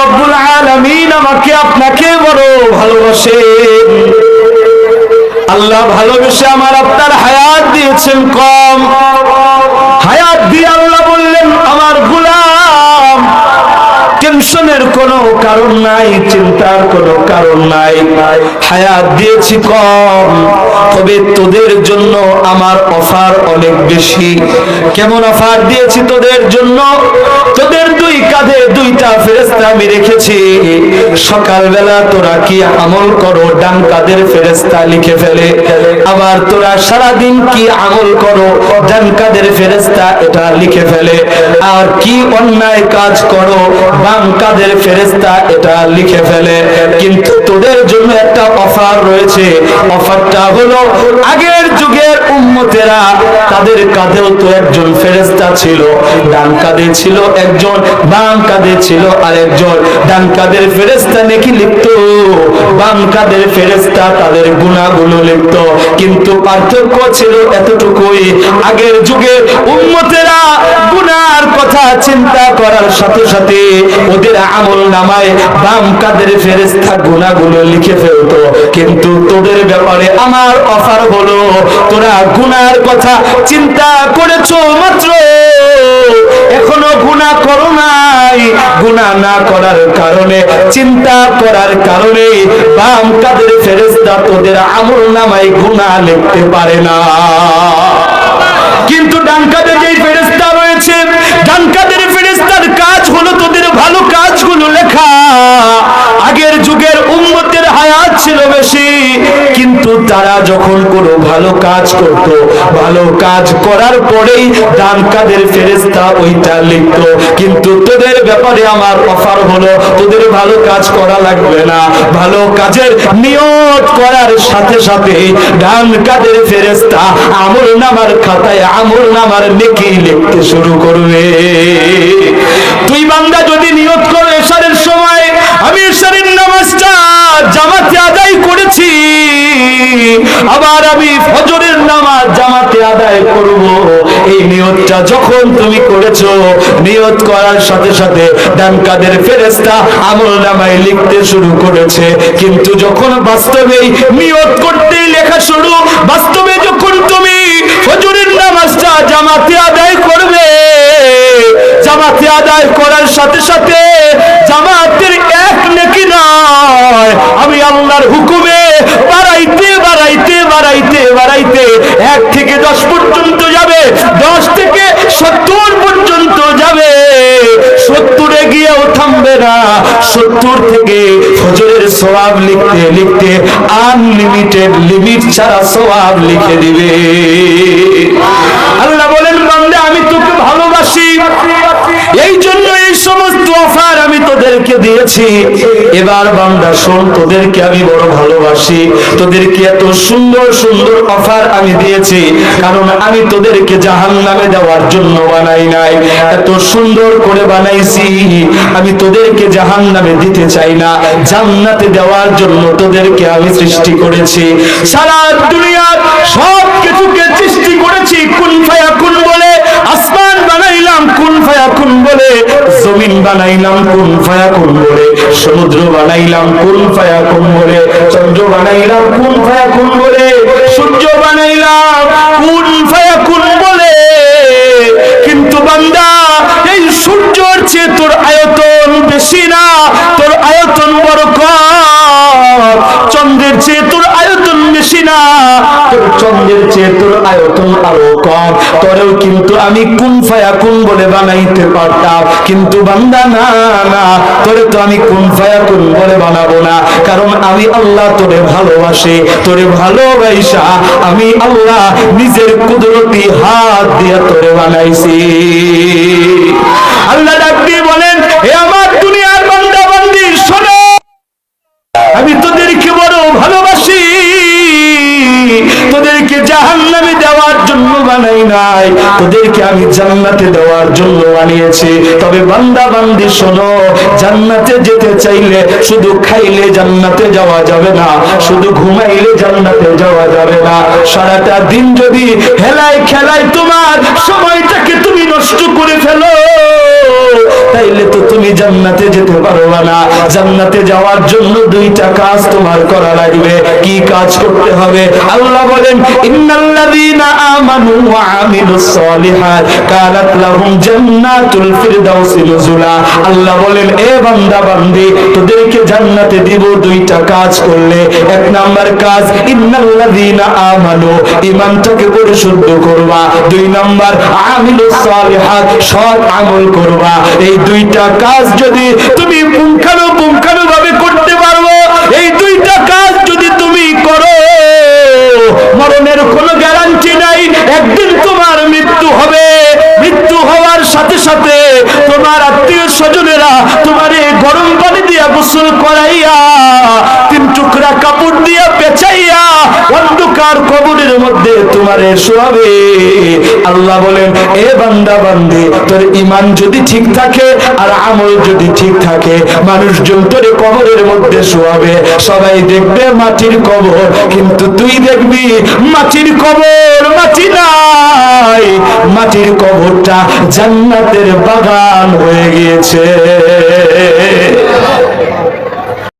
রব্বুল আলামিন আমাকে আপনাকে বড় ভালোবাসেন। আল্লাহ ভালোবেসে আমার আপনার হায়াত দিয়েছেন কম। হায়াত দিয়ে আল্লাহ বললেন, আমার গুলাম, টেনশনের কোনো কারণ নাই, চিন্তার কোনো কারণ নাই। হায়াত দিয়েছি কম, তবে তোদের আমার অফার অনেক বেশি। কেমন অফার দিয়েছি তোদের জন্য? তোদের দুই কাঁধে দুইটা ফেরেস্তা আমি রেখেছি। সকালবেলা তোরা কি আমল করো? ডান কাঁধের ফেরেস্তা লিখে ফেলে। আবার তোরা সারাদিন কি আমল করো? ডান কাঁধের ফেরেস্তা এটা লিখে ফেলে। আর কি অন্যায় কাজ করো? বাম কাঁধের ফেরেস্তা এটা লিখে ফেলে। কিন্তু তোদের জন্য একটা অফার রয়েছে। অফারটা হলো আগের যুগের উম্মতেরা তাদের কাঁধেও তো একজন ফেরেস্তা ছিল, ডান কাঁধে ছিল একজন, বাম কাঁধে ছিল আরেকজন। ডান কাঁধের ফেরেস্তা নাকি লিখতো, বাম কাঁধের ফেরেস্তা তাদের গুণাগুলো লিখতো। কিন্তু পার্থক্য ছিল এতটুকুই, আগের যুগে উম্মতেরা গুনার কথা চিন্তা করার সাথে সাথে ওদের আমল নামায় বাম কাদের ফেরেস্তা গুনাহগুলো লিখে ফেলতো। কিন্তু তোদের ব্যাপারে আমার অফার হলো, তোরা গুনার কথা চিন্তা করেছ মাত্র। এখনও গুনাহ করো নাই। গুনাহ না করার কারণে, চিন্তা করার কারণে বাম কাদের ফেরেস্তা তোদের আমল নামায় গুনাহ লিখতে পারে না। কিন্তু ডান কাদের যেই ফেরেস্তা ডান কাদের ফেরেস্তার কাজ হলো তোদের ভালো কাজগুলো তারা যখন কোনো ভালো কাজ করত, ভালো কাজ করার পরেই ডান কাদের ফেরেস্তা ওইটা লিখতো। কিন্তু তোদের ব্যাপারে আমার অফার হলো, তোদের ভালো কাজ করা লাগবে না। ভালো কাজের নিয়ত করার সাথে সাথে ডান কাদের ফেরেস্তা আমল নামার খাতায় আমল নামার নেকি লিখতে শুরু করবে। তুই বান্দা যদি নিয়ত করো এশারের সময়, আমি এশারের নামাজটা জামাতে আদায় করেছি আবার আমি ফজরের নামাজ জামাতে আদায় করব। এই নিয়তটা যখন তুমি করেছ, নিয়ত করার সাথে সাথে ডান কাদের ফেরেস্তা আমল নামায় লিখতে শুরু করেছে। কিন্তু যখন বাস্তবেই নিয়ত করতেই লেখা শুরু, বাস্তবে যখন তুমি ফজরের নামাজটা জামাতে আদায় করবে, জামাতে আদায় করার সাথে সাথে জামাতের এক নাকি নয় আমি আল্লাহর হুকুমে বাড়াইতে বাড়াইতে বাড়াইতে বাড়াইতে এক থেকে দশ পর্যন্ত যাবে দশ থেকে সত্তর পর্যন্ত যাবে সত্তরে গিয়েও থামবে না সত্তর থেকে ফজরের সবাব লিখতে লিখতে আনলিমিটেড লিমিট ছাড়া সবাব লিখে দিবে। আল্লাহ বলেন, বান্দা, আমি তোকে ভালোবাসি। এই জন্য এই সমস্ত অফার তোদেরকে দিয়েছি। এবার বান্দা, শোন, তোদেরকে আমি বড় ভালোবাসি। তোদেরকে এত সুন্দর সুন্দর অফার আমি দিয়েছি। কারণ আমি তোদেরকে জাহান নামে দেওয়ার জন্য বানাই নাই। এত সুন্দর করে বানাইছি। আমি তোদেরকে জাহান নামে দিতে চাই না। জান্নাতে দেওয়ার জন্য তোদেরকে আমি সৃষ্টি করেছি। সারা দুনিয়ার সব কিছুকে সৃষ্টি করেছি কুন ফায়া কুন বলে আসমান বানাইলাম কুন ফায়া কুন বলে, জমিন বানাইলাম কোন ফায়া কোন বলে সমুদ্র বানাইলাম কোন ফায়া কোন বলে চন্দ্র বানাইলাম কোন ফায়া কোন বলে সূর্য বানাইলাম চন্দ্রের চেয়ে তোর আয়তন আরও কম। তোরেও কিন্তু আমি কুন ফায়া কুন বলে বানাইতে পারতাম। কিন্তু বান্দা, না না, তোরে তো আমি কুন ফায়া কুন বলে বানাবো না। কারণ আমি আল্লাহ তোরে ভালোবাসি, তোরে ভালোবাসা আমি আল্লাহ নিজের কুদরতি হাত দিয়ে তোরে বানাইছি। আল্লাহ ডাক দিয়ে বানাই নাই। তোদেরকে আমি জান্নাতে দেওয়ার জন্য বানিয়েছি তবে বান্দা বান্দি শোনো, জান্নাতে যেতে চাইলে শুধু খাইলে জান্নাতে যাওয়া যাবে না, শুধু ঘুমাইলে জান্নাতে যাওয়া যাবে না। সারাটা দিন যদি হেলায় খেলায় তোমার সময়টাকে তুমি নষ্ট করে ফেলো জান্নাতে যেতে পারবা না। জান্নাতে যাওয়ার জন্য দুইটা কাজ তোমার করা লাগবে। কি কাজ করতে হবে? আল্লাহ বলেন, ইন্নাল্লাযীনা আমানু ওয়া আমিলুস সালিহাত কানাত লাহুম জান্নাতুল ফিরদাউসি নুজুলা। আল্লাহ বলেন, এ বান্দা বান্দি তোদেরকে জান্নাতে দিব দুইটা কাজ করলে। এক নাম্বার কাজ, ইন্নাল্লাযীনা আমানু, ঈমানটাকে পরিশুদ্ধ করবা। দুই নাম্বার, আমিলুস সালিহাত, সৎ আমল করবা। এই দুইটা কাজ যদি তুমি পুঙ্খানুপুঙ্খানু ভাবে করতে পারব এই দুইটা কাজ যদি তুমি করো, মরণের কোনো গ্যারান্টি নাই, একদিন তোমার মৃত্যু হবে। মৃত্যু হওয়ার সাথে সাথে তোমার আত্মীয় স্বজনেরা অন্ধকার কবরের মধ্যে তোমারে শোয়াবে। আল্লাহ বলেন, এ বান্দা, বান্দি, তোর ইমান যদি ঠিক থাকে আর আমল যদি ঠিক থাকে, মানুষজন তোরে কবরের মধ্যে শোয়াবে। সবাই দেখবে মাটির কবর, কিন্তু তুই দেখবি মাটির কবর মাটি নাই। মাটির কবরটা জান্নাতের বাগান হয়ে গিয়েছে।